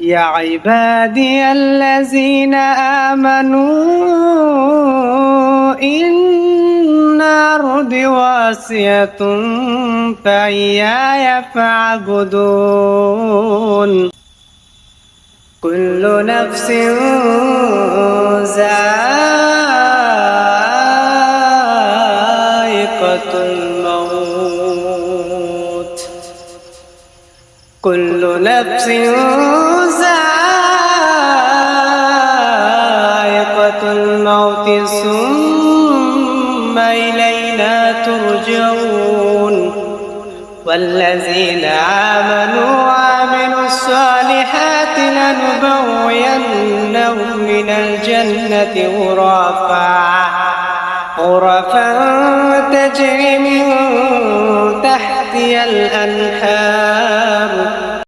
يا عبادي الذين آمنوا إن أرضي واسية فإياي فاعبدون. كل نفس ذائقة الموت. كل نفس ذائقة الموت ثم إلينا ترجعون. والذين آمنوا وعملوا الصالحات لنبوينهم من الجنة غرفا غرفا تجري من تحتها الأنهار.